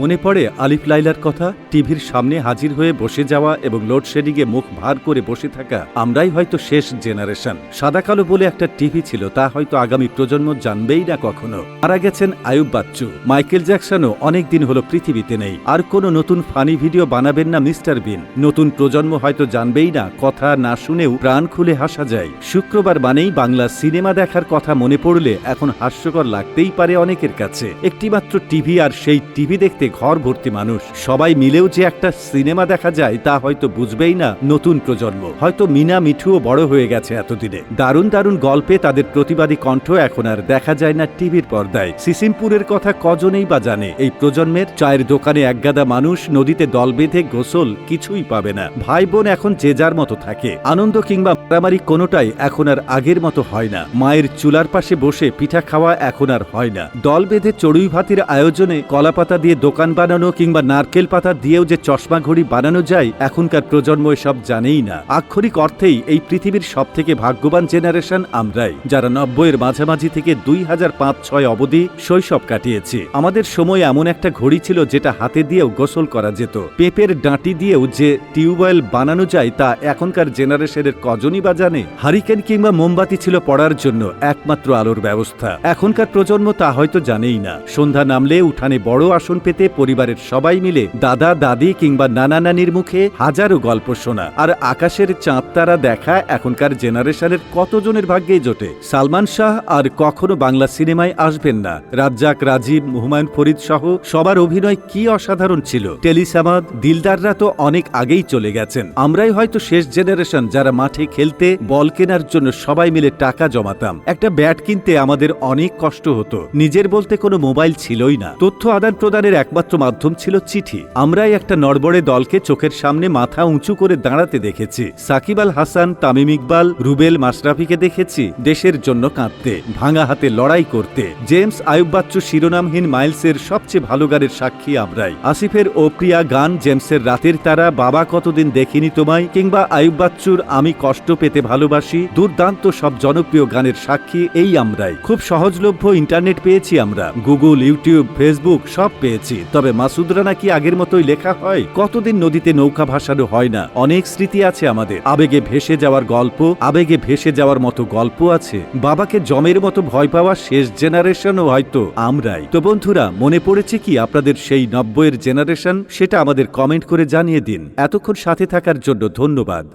মনে পড়ে আলিফ লাইলার কথা? টিভির সামনে হাজির হয়ে বসে যাওয়া এবং লোডশেডিংয়ে মুখ ভার করে বসে থাকা আমরাই হয়তো শেষ জেনারেশন। সাদা কালো বলে একটা টিভি ছিল, তা হয়তো আগামী প্রজন্ম জানবেই না কখনো। মারা গেছেন আয়ুব বাচ্চু। মাইকেল জ্যাকসনও অনেক দিন হলো পৃথিবীতে নেই। আর কোনো নতুন ফানি ভিডিও বানাবেন না মিস্টার বিন। নতুন প্রজন্ম হয়তো জানবেই না, কথা না শুনেও প্রাণ খুলে হাসা যায়। শুক্রবার মানেই বাংলা সিনেমা দেখার কথা মনে পড়লে এখন হাস্যকর লাগতেই পারে অনেকের কাছে। একটিমাত্র টিভি আর সেই টিভি দেখতে ঘর ভর্তি মানুষ। সবাই মিলেও যে একটা সিনেমা দেখা যায়, তা হয়তো বুঝবেই না নতুন প্রজন্ম। হয়তো মিনা মিঠুও বড় হয়ে গেছে এতদিনে। দারুণ দারুণ গল্পে তাদের প্রতিবাদী কণ্ঠ এখন আর দেখা যায় না টিভির পর্দায়। সিসিমপুরের কথা কজনেই বা জানে। এই প্রজন্মের চায়ের দোকানে একগাদা মানুষ, নদীতে দল বেঁধে গোসল, কিছুই পাবে না। ভাই বোন এখন যে যার মতো থাকে। আনন্দ কিংবা মারামারি কোনোটাই এখন আর আগের মতো হয় না। মায়ের চুলার পাশে বসে পিঠা খাওয়া এখন আর হয় না। দল বেঁধে চড়ুই ভাতির আয়োজনে কলাপাতা দিয়ে দোকান বানানো কিংবা নারকেল পাতা দিয়েও যে চশমা ঘড়ি বানানো যায়, এখনকার প্রজন্ম এসব জানেই না। আক্ষরিক অর্থেই এই পৃথিবীর সব থেকে ভাগ্যবান জেনারেশন আমরাই, যারা নব্বইয়ের মাঝামাঝি থেকে দুই হাজার পাঁচ ছয় অবধি শৈশব কাটিয়েছি। আমাদের সময় এমন একটা ঘড়ি ছিল যেটা হাতে দিয়েও গোসল করা যেত। পেপের ডাঁটি দিয়েও যে টিউবওয়েল বানানো যায়, তা এখনকার জেনারেশনের কজনই বা জানে? হারিকেন কিংবা মোমবাতি ছিল পড়ার জন্য একমাত্র আলোর ব্যবস্থা। এখনকার প্রজন্ম তা হয়তো জানেই না। সন্ধ্যা নামলে উঠানে বড় আসন পেতে পরিবারের সবাই মিলে দাদা, দাদি কিংবা নানা নানির মুখে হাজারো গল্প শোনা। আর আকাশের চাঁদ তারা দেখা এখনকার জেনারেশনের কতজনের ভাগ্যেই জোটে। সালমান শাহ আর কখনো বাংলা সিনেমায় আসবেন না। রাজ্জাক, রাজীব, হুমায়ুন ফরিদ সহ সবার অভিনয় কি অসাধারণ ছিল। টেলিসামাদ, দিলদাররা তো অনেক আগেই চলে গেছেন। আমরাই হয়তো শেষ জেনারেশন যারা মাঠে খেলতে বল কেনার জন্য সবাই মিলে টাকা জমাতাম। একটা ব্যাট কিনতে আমাদের অনেক কষ্ট হতো। নিজের বলতে কোনো মোবাইল ছিলই না। তথ্য আদান প্রদানের একমাত্র মাধ্যম ছিল চিঠি। আমরাই একটা নড়বড়ে দলকে চোখের সামনে মাথা উঁচু করে দাঁড়াতে দেখেছি। সাকিব আল হাসান, তামিম ইকবাল, রুবেল মাশরাফিকে দেখেছি দেশের জন্য কাঁদতে, ভাঙা হাতে লড়াই করতে। জেমস আয়ুব বাচ্চু শিরোনামহীন মাইলসের সবচেয়ে ভালো গানের সাক্ষী আমরাই। আসিফের ও প্রিয়া গান জেমসের রাতের তারা, বাবা কতদিন দেখিনি তোমায়? কিংবা আয়ুব বাচ্চুর আমি কষ্ট পেতে ভালোবাসি? দুর্দান্ত সব জনপ্রিয় গানের সাক্ষী এই আমরাই। খুব সহজলভ্য ইন্টারনেট পেয়েছি আমরা। গুগল, ইউটিউব, ফেসবুক সব পেয়েছি। তবে মাসুদরা নাকি আগের মতোই লেখা হয়? কতদিন নদীতে নৌকা ভাসানো হয় না? অনেক স্মৃতি আছে আমাদের। আবেগে ভেসে যাওয়ার গল্প, আবেগে ভেসে যাওয়ার মতো গল্প আছে। বাবাকে জমের মতো ভয় পাওয়া শেষ জেনারেশনও হয়তো আমরাই। তো বন্ধুরা, মনে পড়েছে কি আপনাদের সেই নব্বইয়ের জেনারেশন? সেটা আমাদের কমেন্ট করে জানিয়ে দিন। এতক্ষণ সাথে থাকার জন্য ধন্যবাদ।